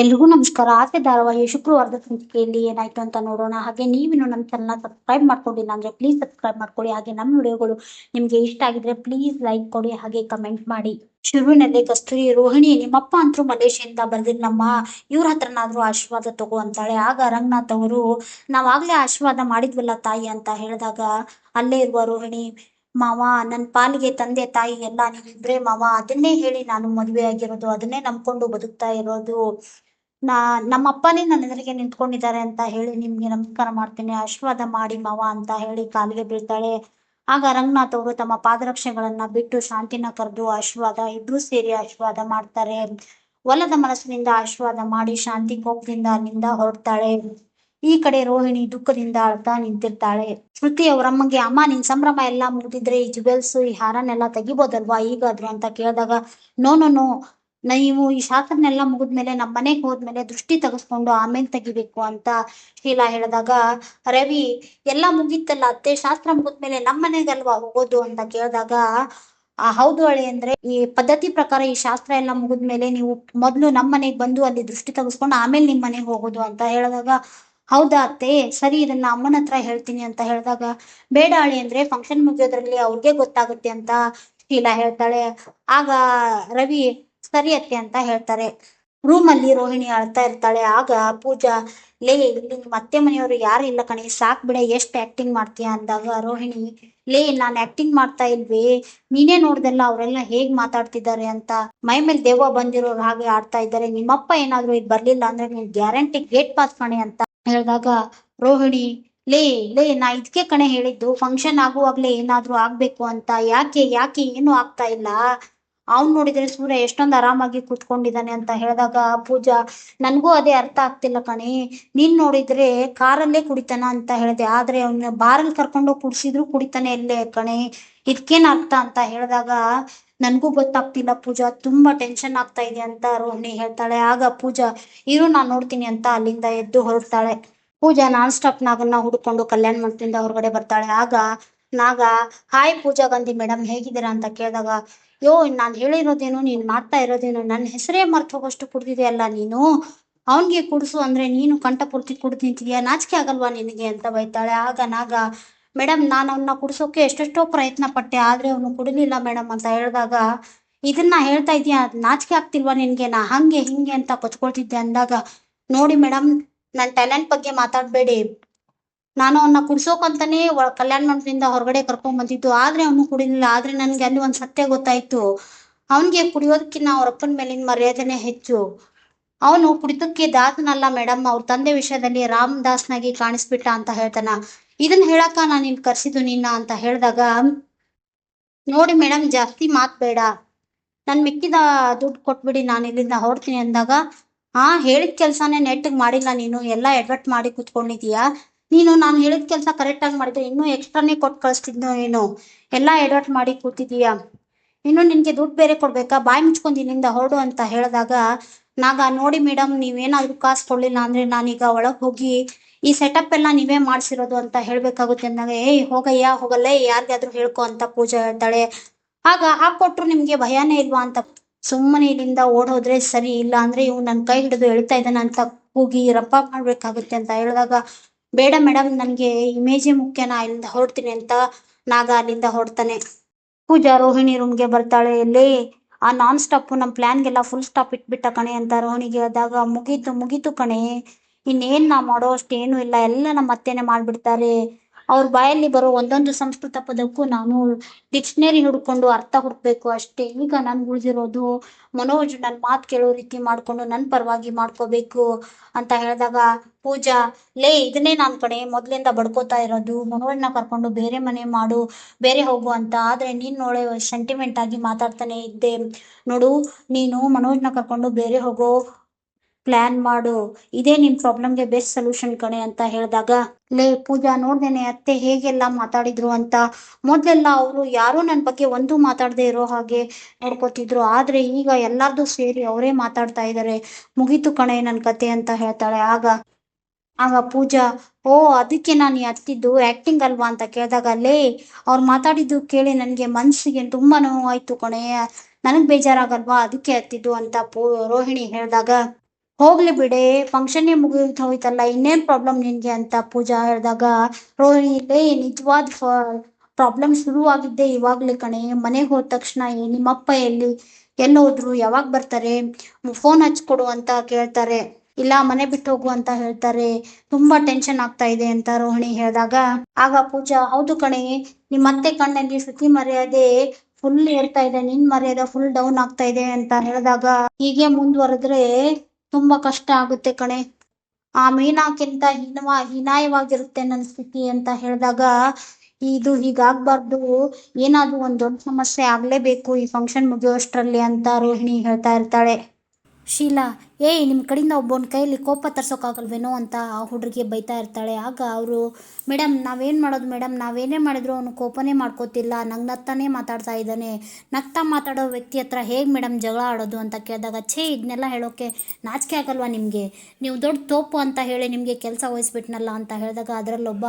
ಎಲ್ರಿಗೂ ನಮಸ್ಕಾರ. ಆಸೆ ಧಾರಾವಾಹಿ ಶುಕ್ರವಾರದ ಸಂಚಿಕೆಯಲ್ಲಿ ಏನಾಯ್ತು ಅಂತ ನೋಡೋಣ. ಹಾಗೆ ನೀವಿನ್ನು ನಮ್ಮ ಚಾನಲ್ನ ಸಬ್ಸ್ಕ್ರೈಬ್ ಮಾಡ್ಕೊಂಡಿಲ್ಲ ಅಂದ್ರೆ ಪ್ಲೀಸ್ ಸಬ್ಸ್ಕ್ರೈಬ್ ಮಾಡ್ಕೊಳ್ಳಿ. ಹಾಗೆ ನಮ್ಮ ವಿಡಿಯೋಗಳು ನಿಮ್ಗೆ ಇಷ್ಟ ಆಗಿದ್ರೆ ಪ್ಲೀಸ್ ಲೈಕ್ ಕೊಡಿ. ಹಾಗೆ ಕಮೆಂಟ್ ಮಾಡಿ. ಶುರುವಿನಲ್ಲಿ ಕಸ್ತೂರಿ ರೋಹಿಣಿ, ನಿಮ್ಮಪ್ಪ ಅಂತರೂ ಮಲೇಷಿಯಿಂದ ಬಂದಿದ್ನಮ್ಮ ಇವ್ರ ಹತ್ರನಾದ್ರೂ ಆಶೀರ್ವಾದ ತಗೋ ಅಂತಾಳೆ. ಆಗ ರಂಗನಾಥ್ ಅವರು, ನಾವಾಗ್ಲೇ ಆಶೀರ್ವಾದ ಮಾಡಿದ್ವಲ್ಲ ತಾಯಿ ಅಂತ ಹೇಳಿದಾಗ, ಅಲ್ಲೇ ಇರುವ ರೋಹಿಣಿ ಮಾವ ನನ್ನ ಪಾಲಿಗೆ ತಂದೆ, ತಾಯಿ ಎಲ್ಲ ನೀವಿಬ್ರೇ ಮಾವ, ಅದನ್ನೇ ಹೇಳಿ ನಾನು ಮದುವೆ ಆಗಿರೋದು, ಅದನ್ನೇ ನಂಬ್ಕೊಂಡು ಬದುಕ್ತಾ ಇರೋದು. ನಾ ನಮ್ಮ ಅಪ್ಪನೇ ನನ್ನ ಎದುರಿಗೆ ನಿಂತ್ಕೊಂಡಿದ್ದಾರೆ ಅಂತ ಹೇಳಿ ನಿಮ್ಗೆ ನಮಸ್ಕಾರ ಮಾಡ್ತೀನಿ. ಆಶೀರ್ವಾದ ಮಾಡಿ ಮಾವ ಅಂತ ಹೇಳಿ ಕಾಲಿಗೆ ಬೀಳ್ತಾಳೆ. ಆಗ ರಂಗನಾಥ್ ಅವರು ತಮ್ಮ ಪಾದರಕ್ಷೆಗಳನ್ನ ಬಿಟ್ಟು ಶಾಂತಿನ ಕರೆದು ಆಶೀರ್ವಾದ, ಇಬ್ರು ಸೇರಿ ಆಶೀರ್ವಾದ ಮಾಡ್ತಾರೆ. ಒಲದ ಮನಸ್ಸಿನಿಂದ ಆಶೀರ್ವಾದ ಮಾಡಿ ಶಾಂತಿ ಕೋಪದಿಂದ ಅಲ್ಲಿಂದ ಹೊರಡ್ತಾಳೆ. ಈ ಕಡೆ ರೋಹಿಣಿ ದುಃಖದಿಂದ ಅಳ್ತಾ ನಿಂತಿರ್ತಾಳೆ. ಶ್ರುತಿ ಅವರಮ್ಮಗೆ ಅಮ್ಮ, ನಿನ್ ಸಂಭ್ರಮ ಎಲ್ಲಾ ಮುಗಿದಿದ್ರೆ ಈ ಜುವೆಲ್ಸ್ ಈ ಹಾರನೆಲ್ಲಾ ತೆಗಿಬೋದಲ್ವಾ ಈಗಾದ್ರು ಅಂತ ಕೇಳಿದಾಗ, ನೋ ನೋ ನೋ. ನೀವು ಈ ಶಾಸ್ತ್ರನೆಲ್ಲ ಮುಗಿದ್ಮೇಲೆ ನಮ್ಮ ಮನೆಗೆ ಹೋದ್ಮೇಲೆ ದೃಷ್ಟಿ ತೆಗೆಸ್ಕೊಂಡು ಆಮೇಲೆ ತೆಗಿಬೇಕು ಅಂತ ಶೀಲಾ ಹೇಳಿದಾಗ, ರವಿ, ಎಲ್ಲ ಮುಗೀತಲ್ಲ ಅತ್ತೆ, ಶಾಸ್ತ್ರ ಮುಗಿದ್ಮೇಲೆ ನಮ್ಮ ಮನೆಗಲ್ವಾ ಹೋಗೋದು? ಅಂತ ಕೇಳಿದಾಗ, ಆ, ಹೌದು ಅಳಿ ಅಂದ್ರೆ ಈ ಪದ್ಧತಿ ಪ್ರಕಾರ ಈ ಶಾಸ್ತ್ರ ಎಲ್ಲ ಮುಗಿದ್ಮೇಲೆ ನೀವು ಮೊದ್ಲು ನಮ್ಮ ಮನೆಗೆ ಬಂದು ಅಲ್ಲಿ ದೃಷ್ಟಿ ತೆಗೆಸ್ಕೊಂಡು ಆಮೇಲೆ ನಿಮ್ ಮನೆಗೆ ಹೋಗೋದು ಅಂತ ಹೇಳಿದಾಗ ಹೌದಾ ಅತ್ತೆ? ಸರಿ, ಇದನ್ನ ಅಮ್ಮನ ಹತ್ರ ಹೇಳ್ತೀನಿ ಅಂತ ಹೇಳಿದಾಗ, ಬೇಡ ಅಳಿ ಅಂದ್ರೆ ಫಂಕ್ಷನ್ ಮುಗಿಯೋದ್ರಲ್ಲಿ ಅವ್ರಿಗೆ ಗೊತ್ತಾಗುತ್ತೆ ಅಂತ ಶೀಲಾ ಹೇಳ್ತಾಳೆ. ಆಗ ರವಿ, ಸರಿ ಅತ್ತೆ ಅಂತ ಹೇಳ್ತಾರೆ. ರೂಮ್ ಅಲ್ಲಿ ರೋಹಿಣಿ ಅಳ್ತಾ ಇರ್ತಾಳೆ. ಆಗ ಪೂಜಾ, ಲೇ, ಇಲ್ಲಿ ನಿಮ್ಮ ಅತ್ತೆ ಮನೆಯವರು ಯಾರು ಇಲ್ಲ ಕಣಿ, ಸಾಕ್ ಬಿಡ, ಎಷ್ಟ್ ಆಕ್ಟಿಂಗ್ ಮಾಡ್ತೀಯ ಅಂದಾಗ ರೋಹಿಣಿ, ಲೇ, ನಾನ್ ಆಕ್ಟಿಂಗ್ ಮಾಡ್ತಾ ಇಲ್ವೇ, ನೀನೇ ನೋಡ್ದಲ್ಲ ಅವರೆಲ್ಲ ಹೇಗ್ ಮಾತಾಡ್ತಿದ್ದಾರೆ ಅಂತ ಮೈ ಮೇಲೆ ದೆವ್ವ ಬಂದಿರೋರು ಹಾಗೆ ಆಡ್ತಾ ಇದ್ದಾರೆ. ನಿಮ್ಮಪ್ಪ ಏನಾದ್ರು ಇದ್ ಬರ್ಲಿಲ್ಲ ಅಂದ್ರೆ ನೀನ್ ಗ್ಯಾರಂಟಿ ಗೇಟ್ ಪಾಸ್ ಕಣೆ ಅಂತ ಹೇಳಿದಾಗ, ರೋಹಿಣಿ, ಲೇ ಲೇ, ನಾ ಇದಕ್ಕೆ ಕಣೆ ಹೇಳಿದ್ದು ಫಂಕ್ಷನ್ ಆಗುವಾಗ್ಲೇ ಏನಾದ್ರೂ ಆಗ್ಬೇಕು ಅಂತ. ಯಾಕೆ ಯಾಕೆ ಏನು ಆಗ್ತಾ ಇಲ್ಲ? ಅವ್ನ್ ನೋಡಿದ್ರೆ ಸೂರ್ಯ ಎಷ್ಟೊಂದ್ ಆರಾಮಾಗಿ ಕೂತ್ಕೊಂಡಿದ್ದಾನೆ ಅಂತ ಹೇಳಿದಾಗ, ಪೂಜಾ, ನನ್ಗೂ ಅದೇ ಅರ್ಥ ಆಗ್ತಿಲ್ಲ ಕಣೆ. ನೀನ್ ನೋಡಿದ್ರೆ ಕಾರಲ್ಲೇ ಕುಡಿತಾನ ಅಂತ ಹೇಳಿದೆ. ಆದ್ರೆ ಅವ್ನ ಬಾರಲ್ಲಿ ಕರ್ಕೊಂಡು ಕುಡ್ಸಿದ್ರು ಕುಡಿತಾನೆ ಇಲ್ಲೇ ಕಣೆ. ಇದಕ್ಕೇನ್ ಅರ್ಥ ಅಂತ ಹೇಳಿದಾಗ ನನ್ಗೂ ಗೊತ್ತಾಗ್ತಿಲ್ಲ ಪೂಜಾ, ತುಂಬಾ ಟೆನ್ಷನ್ ಆಗ್ತಾ ಇದೆ ಅಂತ ರೋಹಿಣಿ ಹೇಳ್ತಾಳೆ. ಆಗ ಪೂಜಾ, ಇರು ನಾನ್ ನೋಡ್ತೀನಿ ಅಂತ ಅಲ್ಲಿಂದ ಎದ್ದು ಹೊರಡ್ತಾಳೆ. ಪೂಜಾ ನಾನ್ ಸ್ಟಾಪ್ ನಾಗನ್ನ ಹುಡ್ಕೊಂಡು ಕಲ್ಯಾಣ ಮಂಟಪದಿಂದ ಹೊರಗಡೆ ಬರ್ತಾಳೆ. ಆಗ ನಾಗ ಹಾಯ್ ಪೂಜಾ ಗಾಂಧಿ ಮೇಡಮ್ ಹೇಗಿದ್ದೀರಾ? ಅಂತ ಕೇಳಿದಾಗ, ಯೋ, ನಾನ್ ಹೇಳಿರೋದೇನು, ನೀನ್ ಮಾಡ್ತಾ ಇರೋದೇನು ನನ್ನ ಹೆಸರೇ ಮರ್ತು ಹೋಗೋಷ್ಟು ಕುಡ್ದಿದೆಯಲ್ಲ ನೀನು? ಅವನಿಗೆ ಕುಡ್ಸು ಅಂದ್ರೆ ನೀನು ಕಂಠಪೂರ್ತಿ ಕುಡ್ದು ನಿಂತಿದ್ಯಾ? ನಾಚಿಕೆ ಆಗಲ್ವಾ ನಿನಗೆ? ಅಂತ ಬೈತಾಳೆ. ಆಗ ನಾಗ ಮೇಡಮ್ ನಾನು ಅವನ್ನ ಕುಡಿಸೋಕೆ ಎಷ್ಟೆಷ್ಟೋ ಪ್ರಯತ್ನ ಪಟ್ಟೆ, ಆದ್ರೆ ಅವನು ಕುಡಿಲಿಲ್ಲ ಮೇಡಮ್ ಅಂತ ಹೇಳಿದಾಗ, ಇದನ್ನ ಹೇಳ್ತಾ ಇದೀಯ? ನಾಚಿಕೆ ಆಗ್ತಿಲ್ವಾ ನಿನಗೆ? ನಾ ಹಾಗೆ ಹಿಂಗೆ ಅಂತ ಕೊಚ್ಕೊಳ್ತಿದ್ದೆ ಅಂದಾಗ, ನೋಡಿ ಮೇಡಮ್ ನನ್ನ ಟ್ಯಾಲೆಂಟ್ ಬಗ್ಗೆ ಮಾತಾಡಬೇಡಿ. ನಾನು ಅವನ್ನ ಕುಡ್ಸೋಕಂತಾನೆ ಕಲ್ಯಾಣ ಮಂಟಪದಿಂದ ಹೊರಗಡೆ ಕರ್ಕೊಂಡ್ ಬಂದಿದ್ದು. ಆದ್ರೆ ಅವನು ಕುಡಿಲಿಲ್ಲ. ಆದ್ರೆ ನನಗೆ ಅಲ್ಲಿ ಒಂದು ಸತ್ಯ ಗೊತ್ತಾಯ್ತು. ಅವನಿಗೆ ಕುಡಿಯೋದಕ್ಕಿಂತ ಅವ್ರ ಅಪ್ಪನ ಮೇಲಿನ ಮರ್ಯಾದೆನೇ ಹೆಚ್ಚು. ಅವನು ಕುಡಿತಕ್ಕೆ ದಾಸನಲ್ಲ ಮೇಡಮ್ ಅವ್ರ ತಂದೆ ವಿಷಯದಲ್ಲಿ ರಾಮ್ ದಾಸ್ನಾಗಿ ಕಾಣಿಸ್ಬಿಟ್ಟ ಅಂತ ಹೇಳ್ತಾನ. ಇದನ್ನ ಹೇಳಕ್ಕ ನಾನು ನಿನ್ ಕರ್ಸಿದ್ದು ನಿನ್ನ ಅಂತ ಹೇಳಿದಾಗ, ನೋಡಿ ಮೇಡಮ್ ಜಾಸ್ತಿ ಮಾತ್ ಬೇಡ. ನನ್ ಮಿಕ್ಕಿದ ದುಡ್ಡು ಕೊಟ್ಬಿಡಿ, ನಾನು ಇಲ್ಲಿಂದ ಹೊರಡ್ತೀನಿ ಅಂದಾಗ, ಆ, ಹೇಳಿದ ಕೆಲ್ಸಾನೇ ನೆಟ್ಟಿಗೆ ಮಾಡಿಲ್ಲ ನೀನು, ಎಲ್ಲ ಎಡ್ವರ್ಟ್ ಮಾಡಿ ಕುತ್ಕೊಂಡಿದೀಯಾ. ನೀನು ನಾನು ಹೇಳಿದ ಕೆಲಸ ಕರೆಕ್ಟ್ ಆಗಿ ಮಾಡಿದ್ರೆ ಇನ್ನೂ ಎಕ್ಸ್ಟ್ರಾನೇ ಕೊಟ್ಟು ಕಳಿಸ್ತಿದ್ನು ನೀನು ಎಲ್ಲ ಎಡವಟ್ ಮಾಡಿ ಕೂತಿದೀಯ. ಇನ್ನು ನಿನ್ಗೆ ದುಡ್ಡು ಬೇರೆ ಕೊಡ್ಬೇಕಾ? ಬಾಯಿ ಮುಚ್ಕೊಂಡು ಇಲ್ಲಿಂದ ಹೊರಡು ಅಂತ ಹೇಳಿದಾಗ ನಾಗ ನೋಡಿ ಮೇಡಮ್ ನೀವೇನಾದ್ರೂ ಕಾಸು ಕೊಡ್ಲಿಲ್ಲ ಅಂದ್ರೆ ನಾನೀಗ ಒಳಗ್ ಹೋಗಿ ಈ ಸೆಟಪ್ ಎಲ್ಲ ನೀವೇ ಮಾಡ್ಸಿರೋದು ಅಂತ ಹೇಳ್ಬೇಕಾಗುತ್ತೆ ಅಂದಾಗ, ಏಯ್, ಹೋಗಯ್ಯ, ಹೋಗಲ್ಲೇ, ಯಾರಿಗಾದ್ರೂ ಹೇಳ್ಕೊ ಅಂತ ಪೂಜಾ ಹೇಳ್ತಾಳೆ. ಆಗ ಹಾಕೊಟ್ರು ನಿಮ್ಗೆ ಭಯನೇ ಇಲ್ವಾ ಅಂತ. ಸುಮ್ಮನೆ ಇಲ್ಲಿಂದ ಓಡೋದ್ರೆ ಸರಿ ಇಲ್ಲ ಅಂದ್ರೆ ಇವ್ ನನ್ ಕೈ ಹಿಡಿದು ಹೇಳ್ತಾ ಇದ್ದಾನೆ ಅಂತ ಹೋಗಿ ರಪ್ಪ ಮಾಡ್ಬೇಕಾಗುತ್ತೆ ಅಂತ ಹೇಳಿದಾಗ, ಬೇಡ ಮೇಡಮ್ ನನ್ಗೆ ಇಮೇಜೇ ಮುಖ್ಯನಾ, ಇಲ್ಲಿಂದ ಹೊರಡ್ತೀನಿ ಅಂತ ನಾಗ ಅಲ್ಲಿಂದ ಹೊರಡ್ತಾನೆ. ಪೂಜಾ ರೋಹಿಣಿ ರೂಮ್ಗೆ ಬರ್ತಾಳೆ. ಎಲ್ಲಿ ಆ ನಾನ್ ಸ್ಟಾಪ್ ನಮ್ಮ ಪ್ಲಾನ್ಗೆಲ್ಲ ಫುಲ್ ಸ್ಟಾಪ್ ಇಟ್ಬಿಟ್ಟ ಕಣೆ ಅಂತ ರೋಹಿಣಿಗೆ ಆದಾಗ ಮುಗೀತು ಮುಗೀತು ಕಣೆ. ಇನ್ನೇನ್ ನಾ ಮಾಡೋ ಅಷ್ಟೇನು ಇಲ್ಲ, ಎಲ್ಲ ನಮ್ಮ ಅತ್ತೆನೇ ಮಾಡ್ಬಿಡ್ತಾರೆ. ಅವ್ರ ಬಾಯಲ್ಲಿ ಬರೋ ಒಂದೊಂದು ಸಂಸ್ಕೃತ ಪದಕ್ಕೂ ನಾನು ಡಿಕ್ಷನರಿ ಹುಡ್ಕೊಂಡು ಅರ್ಥ ಹುಡ್ಕಬೇಕು ಅಷ್ಟೇ. ಈಗ ನನ್ಗೆ ಉಳಿದಿರೋದು ಮನೋಜ್ ನನ್ನ ಮಾತು ಕೇಳೋ ರೀತಿ ಮಾಡ್ಕೊಂಡು ನನ್ನ ಪರವಾಗಿ ಮಾಡ್ಕೋಬೇಕು ಅಂತ ಹೇಳಿದಾಗ ಪೂಜಾ, ಲೇ ಇದನ್ನೇ ನಾನು ಕಡೆ ಮೊದ್ಲಿಂದ ಬಡ್ಕೋತಾ ಇರೋದು, ಮನೋಜ್ನ ಕರ್ಕೊಂಡು ಬೇರೆ ಮನೆ ಮಾಡು, ಬೇರೆ ಹೋಗು ಅಂತ. ಆದ್ರೆ ನೀನು ನೋಡೆ ಸೆಂಟಿಮೆಂಟ್ ಆಗಿ ಮಾತಾಡ್ತಾನೆ ಇದ್ದೆ. ನೋಡು, ನೀನು ಮನೋಜ್ನ ಕರ್ಕೊಂಡು ಬೇರೆ ಹೋಗೋ ಪ್ಲಾನ್ ಮಾಡು. ಇದೇ ನಿನ್ ಪ್ರಾಬ್ಲಮ್ಗೆ ಬೆಸ್ಟ್ ಸೊಲ್ಯೂಷನ್ ಕಣೆ ಅಂತ ಹೇಳಿದಾಗ, ಲೇ ಪೂಜಾ ನೋಡ್ದೇನೆ ಅತ್ತೆ ಹೇಗೆಲ್ಲ ಮಾತಾಡಿದ್ರು ಅಂತ. ಮೊದ್ಲೆಲ್ಲ ಅವರು ಯಾರು ನನ್ನ ಬಗ್ಗೆ ಒಂದು ಮಾತಾಡದೆ ಇರೋ ಹಾಗೆ ನೋಡ್ಕೋತಿದ್ರು. ಆದ್ರೆ ಈಗ ಎಲ್ಲಾರ್ದು ಸೇರಿ ಅವರೇ ಮಾತಾಡ್ತಾ ಇದ್ದಾರೆ ಮುಗೀತು ಕಣೆ ನನ್ನ ಕತೆ ಅಂತ ಹೇಳ್ತಾಳೆ. ಆಗ ಆಗ ಪೂಜಾ, ಓ, ಅದಕ್ಕೆ ನಾನು ಹತ್ತಿದ್ದು ಆಕ್ಟಿಂಗ್ ಅಲ್ವಾ ಅಂತ ಕೇಳಿದಾಗ, ಲೇ, ಅವ್ರು ಮಾತಾಡಿದ್ದು ಕೇಳಿ ನನಗೆ ಮನ್ಸಿಗೆ ತುಂಬಾ ನೋವಾಯ್ತು ಕಣೆ. ನನಗ್ ಬೇಜಾರಾಗಲ್ವಾ ಅದಕ್ಕೆ ಹತ್ತಿದ್ದು ಅಂತ ಪೂ, ರೋಹಿಣಿ ಹೇಳಿದಾಗ ಹೋಗ್ಲಿ ಬಿಡೆ ಫಂಕ್ಷನ್ನೇ ಮುಗಿದು ಹೋಯ್ತಲ್ಲ, ಇನ್ನೇನ್ ಪ್ರಾಬ್ಲಮ್ ನಿನ್ಗೆ ಅಂತ ಪೂಜಾ ಹೇಳಿದಾಗ, ರೋಹಿಣಿ, ಲೇ, ನಿಜವಾದ ಪ್ರಾಬ್ಲಮ್ ಶುರು ಆಗಿದ್ದೆ ಇವಾಗ್ಲೇ ಕಣೆ, ಮನೆಗೆ ಹೋದ ತಕ್ಷಣ ನಿಮ್ಮಪ್ಪ ಎಲ್ಲಿ ಎಲ್ಲಿ ಹೋದ್ರು ಯಾವಾಗ ಬರ್ತಾರೆ ಫೋನ್ ಹಚ್ಕೊಡು ಅಂತ ಕೇಳ್ತಾರೆ, ಇಲ್ಲ ಮನೆ ಬಿಟ್ಟು ಹೋಗು ಅಂತ ಹೇಳ್ತಾರೆ, ತುಂಬಾ ಟೆನ್ಷನ್ ಆಗ್ತಾ ಇದೆ ಅಂತ ರೋಹಿಣಿ ಹೇಳಿದಾಗ, ಆಗ ಪೂಜಾ, ಹೌದು ಕಣೆ ನಿಮ್ಮ ಅತ್ತೆ ಕಣ್ಣಲ್ಲಿ ಶುತಿ ಮರ್ಯಾದೆ ಫುಲ್ ಏರ್ತಾ ಇದೆ, ನಿನ್ ಮರ್ಯಾದೆ ಫುಲ್ ಡೌನ್ ಆಗ್ತಾ ಇದೆ ಅಂತ ಹೇಳಿದಾಗ, ಹೀಗೆ ಮುಂದುವರೆದ್ರೆ ತುಂಬಾ ಕಷ್ಟ ಆಗುತ್ತೆ ಕಣೆ. ಆ ಮೀನಾಕ್ಕಿಂತ ಹೀನವಾ, ಹೀನಾಯವಾಗಿರುತ್ತೆ ನನ್ನ ಸ್ಥಿತಿ ಅಂತ ಹೇಳಿದಾಗ ಇದು ಹೀಗಾಗ್ಬಾರ್ದು. ಏನಾದ್ರೂ ಒಂದ್ ದೊಡ್ಡ ಸಮಸ್ಯೆ ಆಗ್ಲೇಬೇಕು ಈ ಫಂಕ್ಷನ್ ಮುಗಿಯೋಷ್ಟ್ರಲ್ಲಿ ಅಂತ ರೋಹಿಣಿ ಹೇಳ್ತಾ ಇರ್ತಾಳೆ. ಶೀಲಾ, ಏಯ್ ನಿಮ್ಮ ಕಡೆಯಿಂದ ಒಬ್ಬನ ಕೈಯಲ್ಲಿ ಕೋಪ ತರ್ಸೋಕ್ಕಾಗಲ್ವೇನೋ ಅಂತ ಆ ಹುಡುಗಿಗೆ ಬೈತಾ ಇರ್ತಾಳೆ. ಆಗ ಅವರು ಮೇಡಮ್ ನಾವೇನು ಮಾಡೋದು ಮೇಡಮ್ ನಾವೇನೇ ಮಾಡಿದ್ರು ಅವನು ಕೋಪನೇ ಮಾಡ್ಕೋತಿಲ್ಲ. ನಂಗೆ ನಗ್ತಾನೇ ಮಾತಾಡ್ತಾ ಇದ್ದಾನೆ. ನಗ್ತಾ ಮಾತಾಡೋ ವ್ಯಕ್ತಿ ಹತ್ರ ಹೇಗೆ ಮೇಡಮ್ ಜಗಳ ಆಡೋದು? ಅಂತ ಕೇಳಿದಾಗ, ಛೇ ಇದನ್ನೆಲ್ಲ ಹೇಳೋಕ್ಕೆ ನಾಚಿಕೆ ಆಗಲ್ವಾ ನಿಮಗೆ? ನೀವು ದೊಡ್ಡ ತೋಪು ಅಂತ ಹೇಳಿ ನಿಮಗೆ ಕೆಲಸ ವಹಿಸ್ಬಿಟ್ನಲ್ಲ? ಅಂತ ಹೇಳಿದಾಗ ಅದರಲ್ಲೊಬ್ಬ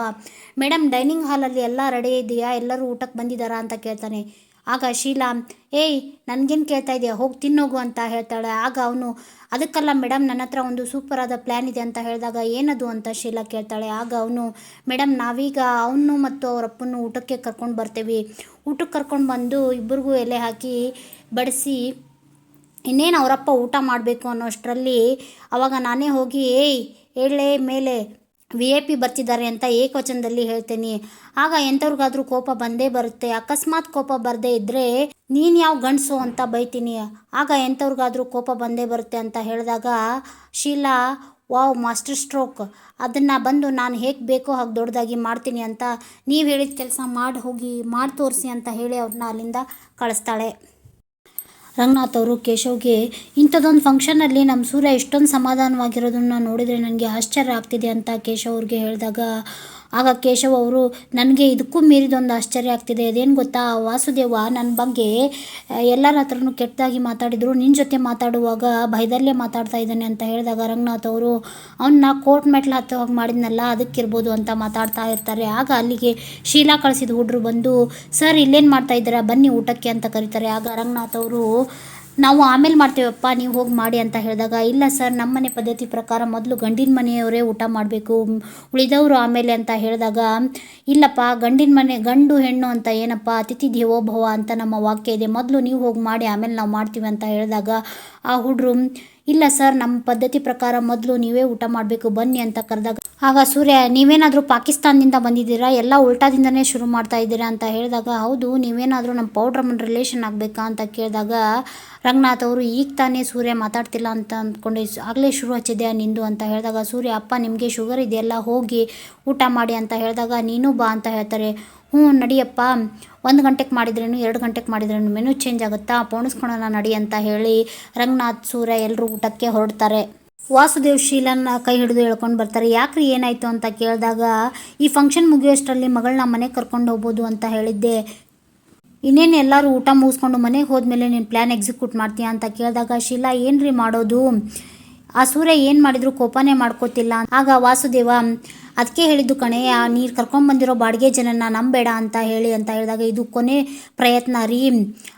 ಮೇಡಮ್ ಡೈನಿಂಗ್ ಹಾಲಲ್ಲಿ ಎಲ್ಲ ರೆಡಿ ಇದೆಯಾ? ಎಲ್ಲರೂ ಊಟಕ್ಕೆ ಬಂದಿದ್ದಾರಾ ಅಂತ ಕೇಳ್ತಾನೆ. ಆಗ ಶೀಲಾ, ಏಯ್, ನನಗೇನು ಕೇಳ್ತಾ ಇದೆಯಾ? ಹೋಗಿ ತಿನ್ನೋಗು ಅಂತ ಹೇಳ್ತಾಳೆ. ಆಗ ಅವನು, ಅದಕ್ಕಲ್ಲ ಮೇಡಮ್ ನನ್ನ ಹತ್ರ ಒಂದು ಸೂಪರಾದ ಪ್ಲ್ಯಾನ್ ಇದೆ ಅಂತ ಹೇಳಿದಾಗ ಏನದು ಅಂತ ಶೀಲಾ ಕೇಳ್ತಾಳೆ. ಆಗ ಅವನು ಮೇಡಮ್ ನಾವೀಗ ಅವನು ಮತ್ತು ಅವ್ರ ಅಪ್ಪನ್ನು ಊಟಕ್ಕೆ ಕರ್ಕೊಂಡು ಬರ್ತೀವಿ. ಊಟಕ್ಕೆ ಕರ್ಕೊಂಡು ಬಂದು ಇಬ್ಬರಿಗೂ ಎಲೆ ಹಾಕಿ ಬಡಿಸಿ, ಇನ್ನೇನು ಅವರಪ್ಪ ಊಟ ಮಾಡಬೇಕು ಅನ್ನೋಷ್ಟರಲ್ಲಿ ಅವಾಗ ನಾನೇ ಹೋಗಿ, ಏಯ್ ಹೇಳೇ ಮೇಲೆ ವಿ ಐ ಪಿ ಬರ್ತಿದ್ದಾರೆ ಅಂತ ಏಕವಚನದಲ್ಲಿ ಹೇಳ್ತೀನಿ. ಆಗ ಎಂಥವ್ರಿಗಾದ್ರೂ ಕೋಪ ಬಂದೇ ಬರುತ್ತೆ. ಅಕಸ್ಮಾತ್ ಕೋಪ ಬರದೇ ಇದ್ದರೆ ನೀನು ಯಾವ ಗಂಡಸು ಅಂತ ಬೈತೀನಿ. ಆಗ ಎಂಥವ್ರಿಗಾದ್ರೂ ಕೋಪ ಬಂದೇ ಬರುತ್ತೆ ಅಂತ ಹೇಳಿದಾಗ ಶೀಲಾ, ವಾವ್, ಮಾಸ್ಟರ್ ಸ್ಟ್ರೋಕ್. ಅದನ್ನು ಬಂದು ನಾನು ಹೇಗೆ ಬೇಕೋ ಹಾಗೆ ದೊಡ್ಡದಾಗಿ ಮಾಡ್ತೀನಿ ಅಂತ ನೀವು ಹೇಳಿದ ಕೆಲಸ ಮಾಡಿ ಹೋಗಿ, ಮಾಡಿ ತೋರಿಸಿ ಅಂತ ಹೇಳಿ ಅವ್ರನ್ನ ಅಲ್ಲಿಂದ ಕಳಿಸ್ತಾಳೆ. ರಂಗನಾಥ್ ಅವರು ಕೇಶವ್ಗೆ ಇಂಥದ್ದೊಂದು ಫಂಕ್ಷನಲ್ಲಿ ನಮ್ಮ ಸೂರ್ಯ ಇಷ್ಟೊಂದು ಸಮಾಧಾನವಾಗಿರೋದನ್ನು ನೋಡಿದರೆ ನನಗೆ ಆಶ್ಚರ್ಯ ಆಗ್ತಿದೆ ಅಂತ ಕೇಶವ್ ಅವ್ರಿಗೆ ಹೇಳಿದಾಗ ಆಗ ಕೇಶವ್ ಅವರು, ನನಗೆ ಇದಕ್ಕೂ ಮೀರಿದೊಂದು ಆಶ್ಚರ್ಯ ಆಗ್ತಿದೆ. ಅದೇನು ಗೊತ್ತಾ? ವಾಸುದೇವ ನನ್ನ ಬಗ್ಗೆ ಎಲ್ಲರ ಹತ್ರನೂ ಕೆಟ್ಟದಾಗಿ ಮಾತಾಡಿದ್ರು. ನಿನ್ನ ಜೊತೆ ಮಾತಾಡುವಾಗ ಭಯದಲ್ಲೇ ಮಾತಾಡ್ತಾ ಇದ್ದಾನೆ ಅಂತ ಹೇಳಿದಾಗ ರಂಗನಾಥ್ ಅವರು ಅವನ್ನ ಕೋರ್ಟ್ ಮೆಟ್ಲು ಹತ್ತೋ ಹಾಗೆ ಮಾಡಿದ್ನಲ್ಲ, ಅದಕ್ಕಿರ್ಬೋದು ಅಂತ ಮಾತಾಡ್ತಾ ಇರ್ತಾರೆ. ಆಗ ಅಲ್ಲಿಗೆ ಶೀಲಾ ಕಳಿಸಿದ ಹುಡುಗರು ಬಂದು, ಸರ್, ಇಲ್ಲೇನು ಮಾಡ್ತಾ ಇದ್ದೀರಾ? ಬನ್ನಿ ಊಟಕ್ಕೆ ಅಂತ ಕರೀತಾರೆ. ಆಗ ರಂಗನಾಥ್ ಅವರು ನಾವು ಆಮೇಲೆ ಮಾಡ್ತೇವಪ್ಪ, ನೀವು ಹೋಗಿ ಮಾಡಿ ಅಂತ ಹೇಳಿದಾಗ, ಇಲ್ಲ ಸರ್ ನಮ್ಮನೆ ಪದ್ಧತಿ ಪ್ರಕಾರ ಮೊದಲು ಗಂಡಿನ ಮನೆಯವರೇ ಊಟ ಮಾಡಬೇಕು, ಉಳಿದವರು ಆಮೇಲೆ ಅಂತ ಹೇಳಿದಾಗ, ಇಲ್ಲಪ್ಪ, ಗಂಡಿನ ಮನೆ ಗಂಡು ಹೆಣ್ಣು ಅಂತ ಏನಪ್ಪ, ಅತಿಥಿ ದೇವೋ ಭವ ಅಂತ ನಮ್ಮ ವಾಕ್ಯ ಇದೆ, ಮೊದಲು ನೀವು ಹೋಗಿ ಮಾಡಿ, ಆಮೇಲೆ ನಾವು ಮಾಡ್ತೀವಿ ಅಂತ ಹೇಳಿದಾಗ, ಆ ಹುಡುಗರು ಇಲ್ಲ ಸರ್ ನಮ್ಮ ಪದ್ಧತಿ ಪ್ರಕಾರ ಮೊದಲು ನೀವೇ ಊಟ ಮಾಡಬೇಕು, ಬನ್ನಿ ಅಂತ ಕರೆದಾಗ ಆಗ ಸೂರ್ಯ, ನೀವೇನಾದರೂ ಪಾಕಿಸ್ತಾನದಿಂದ ಬಂದಿದ್ದೀರಾ? ಎಲ್ಲ ಉಲ್ಟಾದಿಂದನೇ ಶುರು ಮಾಡ್ತಾ ಇದ್ದೀರಾ ಅಂತ ಹೇಳಿದಾಗ, ಹೌದು, ನೀವೇನಾದರೂ ನಮ್ಮ ಪೌಡ್ರಮ್ಮನ ರಿಲೇಷನ್ ಆಗಬೇಕಾ ಅಂತ ಕೇಳಿದಾಗ, ರಂಗನಾಥ್ ಅವರು, ಈಗ ತಾನೇ ಸೂರ್ಯ ಮಾತಾಡ್ತಿಲ್ಲ ಅಂತ ಅಂದ್ಕೊಂಡು, ಆಗಲೇ ಶುರು ಹಚ್ಚಿದೆ ನಿಂದು? ಅಂತ ಹೇಳಿದಾಗ, ಸೂರ್ಯ, ಅಪ್ಪ, ನಿಮಗೆ ಶುಗರ್ ಇದೆಯಲ್ಲ, ಹೋಗಿ ಊಟ ಮಾಡಿ ಅಂತ ಹೇಳಿದಾಗ, ನೀನು ಬಾ ಅಂತ ಹೇಳ್ತಾರೆ. ಹ್ಞೂ, ನಡಿಯಪ್ಪ. ಒಂದು ಗಂಟೆಗೆ ಮಾಡಿದ್ರೇನು, ಎರಡು ಗಂಟೆಗೆ ಮಾಡಿದ್ರೇನು ಮೆನು ಚೇಂಜ್ ಆಗುತ್ತಾ? ಪೋಣಿಸ್ಕೊಳೋಣ ನಡಿ ಅಂತ ಹೇಳಿ ರಂಗನಾಥ್, ಸೂರ್ಯ ಎಲ್ಲರೂ ಊಟಕ್ಕೆ ಹೊರಡ್ತಾರೆ. ವಾಸುದೇವ್ ಶೀಲನ್ನ ಕೈ ಹಿಡಿದು ಹೇಳ್ಕೊಂಡು ಬರ್ತಾರೆ. ಯಾಕ್ರಿ ಏನಾಯಿತು ಅಂತ ಕೇಳಿದಾಗ, ಈ ಫಂಕ್ಷನ್ ಮುಗಿಯೋಷ್ಟರಲ್ಲಿ ಮಗಳನ್ನ ಮನೆಗೆ ಕರ್ಕೊಂಡು ಹೋಗ್ಬೋದು ಅಂತ ಹೇಳಿದ್ದೆ. ಇನ್ನೇನು ಎಲ್ಲರೂ ಊಟ ಮುಗಿಸ್ಕೊಂಡು ಮನೆಗೆ ಹೋದ್ಮೇಲೆ ನೀನು ಪ್ಲ್ಯಾನ್ ಎಕ್ಸಿಕ್ಯೂಟ್ ಮಾಡ್ತೀಯಾ ಅಂತ ಕೇಳಿದಾಗ, ಶೀಲಾ, ಏನ್ರಿ ಮಾಡೋದು? ಆ ಸೂರ್ಯ ಏನು ಮಾಡಿದ್ರು ಕೋಪನೇ ಮಾಡ್ಕೋತಿಲ್ಲ. ಆಗ ವಾಸುದೇವ ಅದಕ್ಕೆ ಹೇಳಿದ್ದು ಕಣೆ, ಆ ಕರ್ಕೊಂಡ್ ಬಂದಿರೋ ಬಾಡಿಗೆ ಜನನ ನಂಬೇಡ ಅಂತ ಹೇಳಿ ಅಂತ ಹೇಳಿದಾಗ, ಇದು ಕೊನೆ ಪ್ರಯತ್ನ ರೀ.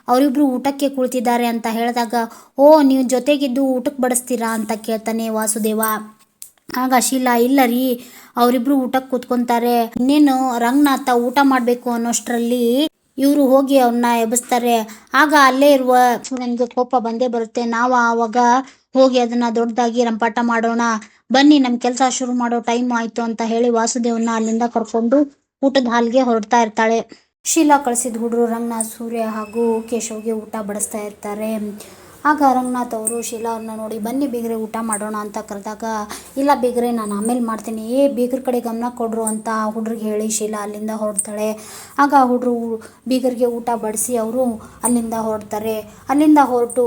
ಅವರಿಬ್ರು ಊಟಕ್ಕೆ ಕುಳಿತಿದ್ದಾರೆ ಅಂತ ಹೇಳಿದಾಗ, ಓ, ನೀವು ಜೊತೆಗಿದ್ದು ಊಟಕ್ಕೆ ಬಡಿಸ್ತೀರಾ? ಅಂತ ಕೇಳ್ತಾನೆ ವಾಸುದೇವ. ಆಗ ಶೀಲಾ, ಇಲ್ಲ ರೀ, ಅವರಿಬ್ರು ಊಟಕ್ಕೆ ಕೂತ್ಕೊಂತಾರೆ. ಇನ್ನೇನು ರಂಗನಾಥ ಊಟ ಮಾಡಬೇಕು ಅನ್ನೋಷ್ಟರಲ್ಲಿ ಇವರು ಹೋಗಿ ಅವ್ರನ್ನ ಎಬ್ಬಿಸ್ತಾರೆ. ಆಗ ಅಲ್ಲೇ ಇರುವ ನನಗೆ ಕೋಪ ಬಂದೇ ಬರುತ್ತೆ. ನಾವು ಆವಾಗ ಹೋಗಿ ಅದನ್ನ ದೊಡ್ಡದಾಗಿ ರಂಪಾಟ ಮಾಡೋಣ. ಬನ್ನಿ ನಮ್ಮ ಕೆಲಸ ಶುರು ಮಾಡೋ ಟೈಮ್ ಆಯ್ತು ಅಂತ ಹೇಳಿ ವಾಸುದೇವನ್ನ ಅಲ್ಲಿಂದ ಕರ್ಕೊಂಡು ಊಟದ ಹಾಲ್ಗೆ ಹೊರಡ್ತಾ ಇರ್ತಾಳೆ. ಶೀಲಾ ಕಳಿಸಿದ ಹುಡುಗರು ರಂಗನಾಥ್, ಸೂರ್ಯ ಹಾಗೂ ಕೇಶವ್ಗೆ ಊಟ ಬಡಿಸ್ತಾ ಇರ್ತಾರೆ. ಆಗ ರಂಗನಾಥ್ ಅವರು, ಶೀಲಾ ನೋಡಿ, ಬನ್ನಿ ಬೀಗ್ರೆ, ಊಟ ಮಾಡೋಣ ಅಂತ ಕರೆದಾಗ, ಇಲ್ಲ ಬೀಗ್ರೆ, ನಾನು ಆಮೇಲೆ ಮಾಡ್ತೀನಿ. ಏ, ಬೀಗ್ರ ಕಡೆ ಗಮನ ಕೊಡ್ರು ಅಂತ ಹುಡ್ರಿಗೆ ಹೇಳಿ ಶೀಲಾ ಅಲ್ಲಿಂದ ಹೊರಡ್ತಾಳೆ. ಆಗ ಹುಡ್ರು ಬೀಗರಿಗೆ ಊಟ ಬಡಿಸಿ ಅವರು ಅಲ್ಲಿಂದ ಹೊರಡ್ತಾರೆ. ಅಲ್ಲಿಂದ ಹೊರಟು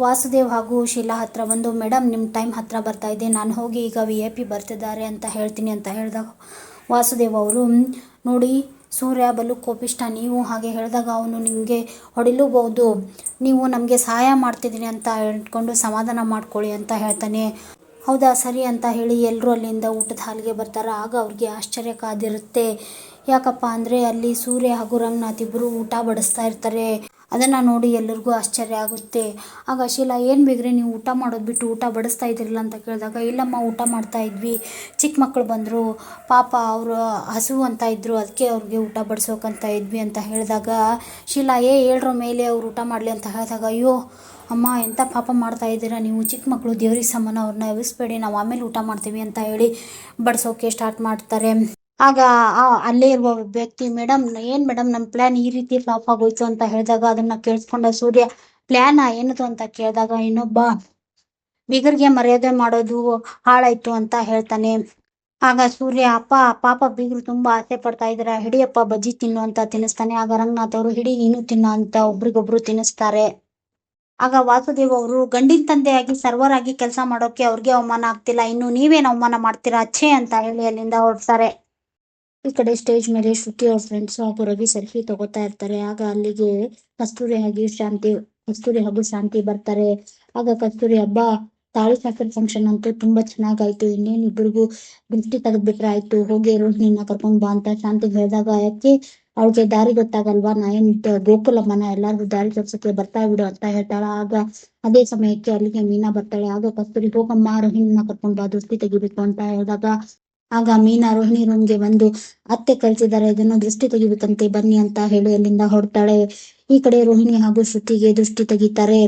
ವಾಸುದೇವ್ ಹಾಗೂ ಶೀಲಾ ಹತ್ರ ಬಂದು ಮೇಡಮ್ ನಿಮ್ಮ ಟೈಮ್ ಹತ್ರ ಬರ್ತಾ ಇದೆ. ನಾನು ಹೋಗಿ ಈಗ ವಿ ಎ ಪಿ ಬರ್ತಿದ್ದಾರೆ ಅಂತ ಹೇಳ್ತೀನಿ ಅಂತ ಹೇಳಿದಾಗ ವಾಸುದೇವ್ ಅವರು, ನೋಡಿ ಸೂರ್ಯ ಬಲು ಕೋಪಿಷ್ಟ, ನೀವು ಹಾಗೆ ಹೇಳಿದಾಗ ಅವನು ನಿಮಗೆ ಹೊಡಿಲೂಬಹುದು. ನೀವು ನಮಗೆ ಸಹಾಯ ಮಾಡ್ತಿದ್ದೀನಿ ಅಂತ ಹೇಳ್ಕೊಂಡು ಸಮಾಧಾನ ಮಾಡ್ಕೊಳ್ಳಿ ಅಂತ ಹೇಳ್ತಾನೆ. ಹೌದಾ, ಸರಿ ಅಂತ ಹೇಳಿ ಎಲ್ಲರೂ ಅಲ್ಲಿಂದ ಊಟದ ಹಾಲಿಗೆ ಬರ್ತಾರೆ. ಆಗ ಅವ್ರಿಗೆ ಆಶ್ಚರ್ಯ ಕಾದಿರುತ್ತೆ. ಯಾಕಪ್ಪ ಅಂದರೆ ಅಲ್ಲಿ ಸೂರ್ಯ ಹಾಗೂ ರಂಗನಾಥ್ ಇಬ್ಬರು ಊಟ ಬಡಿಸ್ತಾ ಇರ್ತಾರೆ. ಅದನ್ನು ನೋಡಿ ಎಲ್ಲರಿಗೂ ಆಶ್ಚರ್ಯ ಆಗುತ್ತೆ. ಆಗ ಶೀಲಾ, ಏನು ಬೇಕ್ರಿ ನೀವು ಊಟ ಮಾಡೋದು ಬಿಟ್ಟು ಊಟ ಬಡಿಸ್ತಾ ಇದ್ದಿರಲ್ಲ ಅಂತ ಕೇಳಿದಾಗ, ಇಲ್ಲಮ್ಮ, ಊಟ ಮಾಡ್ತಾ ಇದ್ವಿ. ಚಿಕ್ಕ ಮಕ್ಕಳು ಬಂದರು. ಪಾಪ ಅವರು ಹಸು ಅಂತ ಇದ್ದರು ಅದಕ್ಕೆ ಅವ್ರಿಗೆ ಊಟ ಬಡಿಸೋಕಂತ ಇದ್ವಿ, ಅಂತ ಹೇಳಿದಾಗ ಶೀಲಾ, ಏ, ಹೇಳ್ರ ಮೇಲೆ ಅವ್ರು ಊಟ ಮಾಡಲಿ, ಅಂತ ಹೇಳಿದಾಗ, ಅಯ್ಯೋ, ಅಮ್ಮ ಎಂಥ ಪಾಪ ಮಾಡ್ತಾ ಇದ್ದೀರಾ ನೀವು? ಚಿಕ್ಕ ಮಕ್ಕಳು ದೇವ್ರಿಗೆ ಸಮಾನ ಅವ್ರನ್ನ ಎವಿಸ್ಬೇಡಿ ನಾವು ಆಮೇಲೆ ಊಟ ಮಾಡ್ತೀವಿ, ಅಂತ ಹೇಳಿ ಬಡಿಸೋಕೆ ಸ್ಟಾರ್ಟ್ ಮಾಡ್ತಾರೆ. ಆಗ ಅಲ್ಲೇ ಇರುವ ವ್ಯಕ್ತಿ, ಮೇಡಮ್, ಏನ್ ಮೇಡಮ್ ನಮ್ಮ ಪ್ಲಾನ್ ಈ ರೀತಿ ಫ್ಲಾಪ್ ಆಗೋಯ್ತು ಅಂತ ಹೇಳಿದಾಗ ಅದನ್ನ ಕೇಳಿಸ್ಕೊಂಡ ಸೂರ್ಯ ಪ್ಲಾನ್ ಏನದು ಅಂತ ಕೇಳಿದಾಗ ಇನ್ನೊಬ್ಬ, ಬೀಗರಿಗೆ ಮರ್ಯಾದೆ ಮಾಡೋದು ಹಾಳಾಯ್ತು ಅಂತ ಹೇಳ್ತಾನೆ. ಆಗ ಸೂರ್ಯ, ಅಪ್ಪ, ಪಾಪ ಬೀಗರು ತುಂಬಾ ಆಸೆ ಪಡ್ತಾ ಇದ್ರ ಹಿಡಿಯಪ್ಪ, ಬಜ್ಜಿ ತಿನ್ನು ಅಂತ ತಿನ್ನಿಸ್ತಾನೆ. ಆಗ ರಂಗನಾಥ್ ಅವರು, ಹಿಡಿ, ನೀನು ತಿನ್ನು ಅಂತ ಒಬ್ರಿಗೊಬ್ರು ತಿನ್ನಿಸ್ತಾರೆ. ಆಗ ವಾಸುದೇವ್ ಅವರು, ಗಂಡಿನ ತಂದೆಯಾಗಿ ಸರ್ವರ್ ಆಗಿ ಕೆಲಸ ಮಾಡೋಕೆ ಅವ್ರಿಗೆ ಅವಮಾನ ಆಗ್ತಿಲ್ಲ. ಇನ್ನು ನೀವೇನು ಅವಮಾನ ಮಾಡ್ತೀರಾ? ಅಚ್ಚೆ ಅಂತ ಹೇಳಿ ಅಲ್ಲಿಂದ ಹೊರಡ್ತಾರೆ. ಈ ಕಡೆ ಸ್ಟೇಜ್ ಮೇಲೆ ಶ್ರುತಿ ಅವ್ರ ಫ್ರೆಂಡ್ಸ್ ಹಾಗೂ ರವಿ ಸೆಲ್ಫಿ ತಗೋತಾ ಇರ್ತಾರೆ. ಆಗ ಅಲ್ಲಿಗೆ ಕಸ್ತೂರಿ ಹಾಗೂ ಶಾಂತಿ, ಕಸ್ತೂರಿ ಹಾಗೂ ಶಾಂತಿ ಬರ್ತಾರೆ. ಆಗ ಕಸ್ತೂರಿ ಹಬ್ಬ ತಾಳಿ ಸಾಕರ್ ಫಂಕ್ಷನ್ ಅಂತೂ ತುಂಬಾ ಚೆನ್ನಾಗಾಯ್ತು. ಇನ್ನೇನ್ ಇಬ್ರಿಗೂ ದೃಷ್ಟಿ ತೆಗೆದ್ಬಿಟ್ರೆ ಆಯ್ತು. ಹೋಗಿ ರೋಹಿಣಿನ ಕರ್ಕೊಂಡ್ ಬಾ ಅಂತ ಶಾಂತಿ ಹೇಳಿದಾಗ ಯಾಕೆ ಅವಳಿಗೆ ದಾರಿ ಗೊತ್ತಾಗಲ್ವಾ? ನಾ ಏನ್ ಗೋಕುಲಮ್ಮನ? ಎಲ್ಲಾರ್ಗು ದಾರಿ ತೋರ್ಸಕ್ಕೆ ಬರ್ತಾ ಬಿಡು ಅಂತ ಹೇಳ್ತಾಳ. ಆಗ ಅದೇ ಸಮಯಕ್ಕೆ ಅಲ್ಲಿಗೆ ಮೀನಾ ಬರ್ತಾಳೆ. ಆಗ ಕಸ್ತೂರಿ, ಹೋಗಮ್ಮ ರೋಹಿಣಿನ ಕರ್ಕೊಂಡ್ ಬಾ, ದೃಷ್ಟಿ ತೆಗಿಬೇಕು ಅಂತ ಹೇಳಿದಾಗ ಆಗ ಮೀನಾ ರೋಹಿಣಿ ರೂಮ್ಗೆ ಬಂದು, ಅತ್ತೆ ಕಳ್ಸಿದ್ದಾರೆ, ಇದನ್ನು ದೃಷ್ಟಿ ತೆಗಿಬೇಕಂತೆ ಬನ್ನಿ ಅಂತ ಹೇಳಿ ಅಲ್ಲಿಂದ ಹೊರಡ್ತಾಳೆ. ಈ ಕಡೆ ರೋಹಿಣಿ ಹಾಗೂ ಶ್ರುತಿಗೆ ದೃಷ್ಟಿ ತೆಗಿತಾರೆ.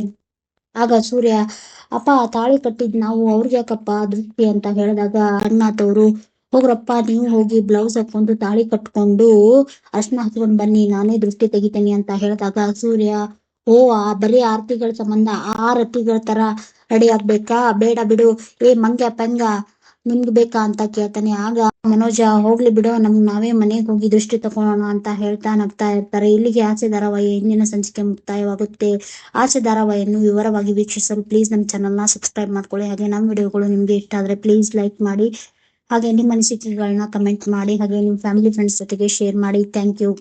ಆಗ ಸೂರ್ಯ, ಅಪ್ಪ, ತಾಳಿ ಕಟ್ಟಿದ್ ನಾವು ಅವ್ರಿಗೆ ಯಾಕಪ್ಪ ದೃಷ್ಟಿ? ಅಂತ ಹೇಳಿದಾಗ ರಂಗನಾಥ್ ತವರು ಹೋಗ್ರಪ್ಪ, ನೀವು ಹೋಗಿ ಬ್ಲೌಸ್ ಹಾಕೊಂಡು ತಾಳಿ ಕಟ್ಕೊಂಡು ಅರ್ಶನ ಹಚ್ಕೊಂಡ್ ಬನ್ನಿ, ನಾನೇ ದೃಷ್ಟಿ ತೆಗಿತೇನೆ ಅಂತ ಹೇಳಿದಾಗ ಸೂರ್ಯ, ಓ, ಆ ಬರೀ ಆರತಿಗಳ ಸಂಬಂಧ ಆ ರತಿಗಳ ತರ ರೆಡಿ ಆಗ್ಬೇಕಾ? ಬೇಡ ಬಿಡು. ಏ ಮಂಗ ಪಂಗ ನಿಮ್ಗ್ ಬೇಕಾ ಅಂತ ಕೇಳ್ತಾನೆ. ಆಗ ಮನೋಜ, ಹೋಗ್ಲಿ ಬಿಡು, ನಮ್ಗ್ ನಾವೇ ಮನೆಗೆ ಹೋಗಿ ದೃಷ್ಟಿ ತಕೊಳೋಣ ಅಂತ ಹೇಳ್ತಾ ನಗ್ತಾ ಇರ್ತಾರೆ. ಇಲ್ಲಿಗೆ ಆಸೆ ಧಾರಾವಾಹಿ ಇಂದಿನ ಸಂಚಿಕೆ ಮುಕ್ತಾಯವಾಗುತ್ತೆ. ಆಸೆ ಧಾರಾವಾಹಿಯನ್ನು ವಿವರವಾಗಿ ವೀಕ್ಷಿಸಲು ಪ್ಲೀಸ್ ನಮ್ಮ ನ ಸಬ್ಸ್ಕ್ರೈಬ್ ಮಾಡ್ಕೊಳ್ಳಿ. ಹಾಗೆ ನಮ್ಮ ವಿಡಿಯೋಗಳು ನಿಮ್ಗೆ ಇಷ್ಟ ಆದ್ರೆ ಪ್ಲೀಸ್ ಲೈಕ್ ಮಾಡಿ. ಹಾಗೆ ನಿಮ್ಮ ಅನಿಸಿಕೆಗಳನ್ನ ಕಮೆಂಟ್ ಮಾಡಿ. ಹಾಗೆ ನಿಮ್ಮ ಫ್ಯಾಮಿಲಿ ಫ್ರೆಂಡ್ಸ್ ಜೊತೆಗೆ ಶೇರ್ ಮಾಡಿ. Thank you